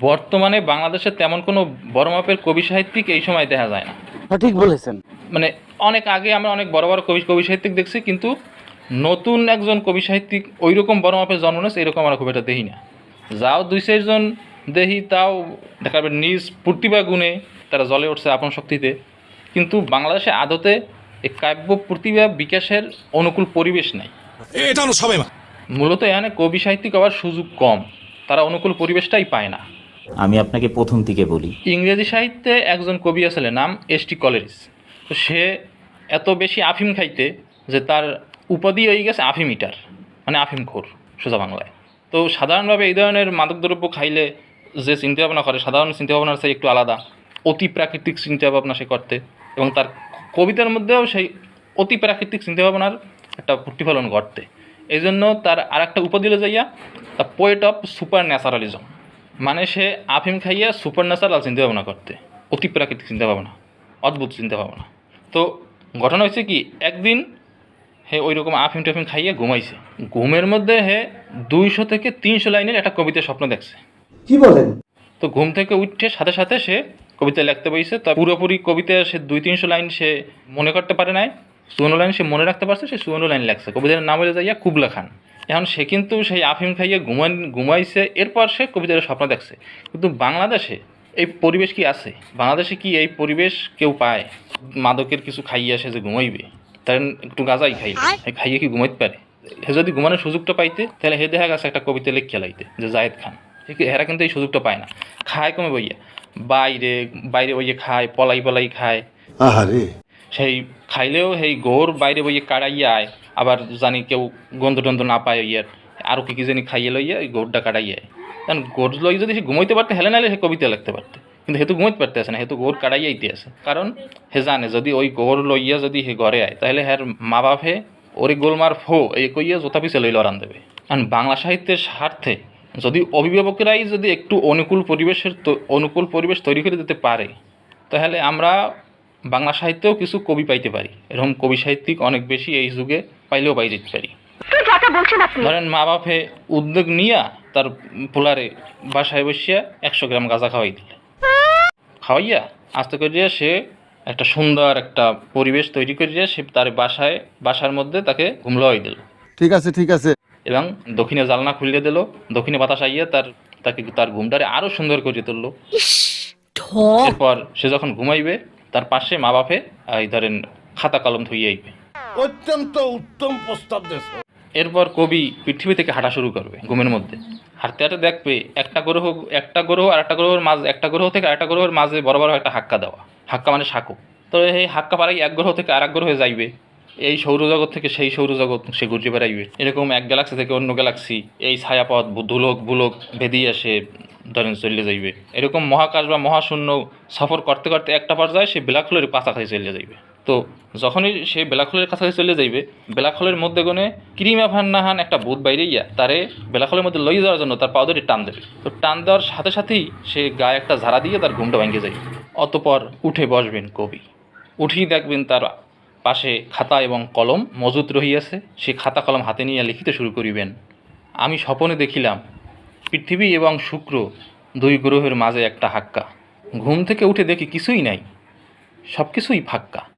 বর্তমানে বাংলাদেশে তেমন কোনো বড় মাপের কবি সাহিত্যিক এই সময় দেখা যায় না। সঠিক বলেছেন। মানে অনেক আগে আমরা অনেক বড় বড় কবি কবি সাহিত্যিক দেখছি কিন্তু নতুন একজন কবি সাহিত্যিক ওই রকম বড় মাপের জন্ম নিয়েছে এরকম আমরা খুব একটা দেখি না। যাও দুই চারজন দেখি তাও দেখা যাবে নিজ প্রতিভা গুণে তারা জ্বলে উঠছে আপন শক্তিতে। কিন্তু বাংলাদেশে আদতে এই কাব্য প্রতিভা বিকাশের অনুকূল পরিবেশ নাই। এটা সবাই মূলত এখানে কবি সাহিত্যিক হওয়ার সুযোগ কম তারা অনুকূল পরিবেশটাই পায় না। আমি আপনাকে প্রথম থেকে বলি। ইংরেজি সাহিত্যে একজন কবি আসলে নাম এস টি কলেরিস। তো সে এত বেশি আফিম খাইতে যে তার উপাধি হয়ে গেছে আফিম ইটার মানে আফিম খোর সোজা বাংলায়। তো সাধারণভাবে এই ধরনের মাদকদ্রব্য খাইলে যে চিন্তাভাবনা করে, সাধারণ চিন্তাভাবনার চেয়ে একটু আলাদা। অতি প্রাকৃতিক চিন্তাভাবনা সে করতে এবং তার কবিতার মধ্যেও সেই অতি প্রাকৃতিক চিন্তাভাবনার একটা প্রতিফলন ঘটতে। এই জন্য তার আর একটা উপাধি যাইয়া the poet of supernaturalism মানে সে আফিম খাইয়া সুপার ন্যাচারাল চিন্তাভাবনা করতে অতি প্রাকৃতিক চিন্তাভাবনা অদ্ভুত চিন্তাভাবনা। তো ঘটনা হয়েছে কি একদিন হে ওই রকম আফিম টাফিম খাইয়ে ঘুমাইছে। ঘুমের মধ্যে হে দুইশো থেকে তিনশো লাইনের একটা কবিতার স্বপ্ন দেখছে। কি বলেন? তো ঘুম থেকে উঠে সাথে সাথে সে কবিতা লিখতে বসেছে তা পুরোপুরি কবিতা সে দুই তিনশো লাইন সে মনে করতে পারে নাই সুয়ানো লাইন সে মনে রাখতে পারছে সে সুয়ানো লাইন লেখছে। কবিতার নাম হলে যাইয়া কুবলা খান। এখন সে কিন্তু সেই আফিম খাইয়ে ঘুমান ঘুমাইছে এরপর সে কবিতার স্বপ্ন দেখছে। কিন্তু বাংলাদেশে এই পরিবেশ কি আছে? বাংলাদেশে কি এই পরিবেশ কেউ পায়? মাদকের কিছু খাইয়ে আসে যে ঘুমাইবে তাই একটু গাঁজাই খাই খাইয়ে কি ঘুমাইতে পারে? হে যদি ঘুমানোর সুযোগটা পাইতে তাহলে হে দেখা গেছে একটা কবিতা লিখ খেলাইতে যে জায়েদ খান। ঠিক এরা কিন্তু এই সুযোগটা পায় না। খায় কমে বইয়া। বাইরে বাইরে বইয়ে খায় পলাই পলাই খায়। সেই খাইলেও সেই গোর বাইরে বইয়ে কাড়াইয়া আয়। আবার জানি কেউ গন্ধ টন্ধ না পায় ইয়ার আরও কী কী জানি খাইয়ে লইয়া ওই গোরটা কাড়াইয়া আয় কারণ গোর লই যদি সে ঘুমাইতে পারতে, হেলে নাহলে সে কবিতা লিখতে পারতে। কিন্তু হেতু ঘুমাইতে পারতে আসে না হেতু গোর কাড়াইয়া ইতে আছে কারণ হে জানে যদি ওই গোর লইয়া যদি হে ঘরে আয়, তাহলে হ্যার মা বাপে ওরে গোলমার ফো এই কইয়া জোতা পিছে লইল আরান দেবে। কারণ বাংলা সাহিত্যের স্বার্থে যদি অভিভাবকেরাই যদি একটু অনুকূল পরিবেশের অনুকূল পরিবেশ তৈরি করে দিতে পারে, তাহলে আমরা বাংলা সাহিত্যেও কিছু কবি পাইতে পারি। এরকম কবি সাহিত্যিক অনেক বেশি এই যুগে পাইলেও পাই যেতে পারি। ধরেন মা বাপে উদ্যোগ নিয়া তার পোলারে বাসায় বসিয়া একশো গ্রাম গাঁজা খাওয়াই দিলে। খাওয়াইয়া আস্তে করিয়া সে একটা সুন্দর একটা পরিবেশ তৈরি করিয়া সে তার বাসায় বাসার মধ্যে তাকে ঘুমলাওয়াই দিল। ঠিক আছে ঠিক আছে। এবং দক্ষিণে জালনা খুলিয়ে দিল। দক্ষিণে বাতাস আইয়া তার তাকে তার ঘুমটারে আরও সুন্দর করে তুললো। এরপর সে যখন ঘুমাইবে তার পাশে মা বাপে এই ধরেন খাতা কলম ধুইয়ে আইবে। অত্যন্ত উত্তম প্রস্তাব দেশ এরপর কবি পৃথিবী থেকে হাঁটা শুরু করবে ঘুমের মধ্যে। হাঁটতে হাঁটতে দেখবে একটা গ্রহ একটা গ্রহ আর একটা গ্রহের মাঝে, একটা গ্রহ থেকে আরেকটা গ্রহের মাঝে বড় বড় একটা হাক্কা দেওয়া। হাক্কা মানে সাঁকো। তো এই হাক্কা পাড়াই এক গ্রহ থেকে আর এক গ্রহে যাইবে। এই সৌরজগৎ থেকে সেই সৌরজগৎ সে ঘুরতে বেড়াইবে। এরকম এক গ্যালাক্সি থেকে অন্য গ্যালাক্সি এই ছায়াপথ ধুলোক বুলোক ভেদিয়ে সে ধরেন চলে যাইবে। এরকম মহাকাশ বা মহাশূন্য সফর করতে করতে একটা পর্যায়ে সে ব্ল্যাক হোলের কাছাকাছি চলে যাইবে। তো যখনই সে ব্ল্যাক হোলের কাছাকাছি চলে যাইবে ব্ল্যাক হোলের মধ্যে গনে ক্রিমা ভান্নাহান একটা ভূত বাইরে ইয়া তারে ব্ল্যাক হোলের মধ্যে লই যাওয়ার জন্য তার পাউদারি টান দেবে। তো টান দেওয়ার সাথে সাথেই সে গায়ে একটা ঝাড়া দিয়ে তার ঘুমটা ভেঙে যাবে অতপর উঠে বসবেন কবি। উঠেই দেখবেন তার পাশে খাতা এবং কলম মজুত রহিয়াছে। সে খাতা কলম হাতে নিয়ে লিখিতে শুরু করিবেন, আমি স্বপনে দেখিলাম, পৃথিবী এবং শুক্র দুই গ্রহের মাঝে একটা হাক্কা। ঘুম থেকে উঠে দেখি কিছুই নাই সব কিছুই ফাক্কা।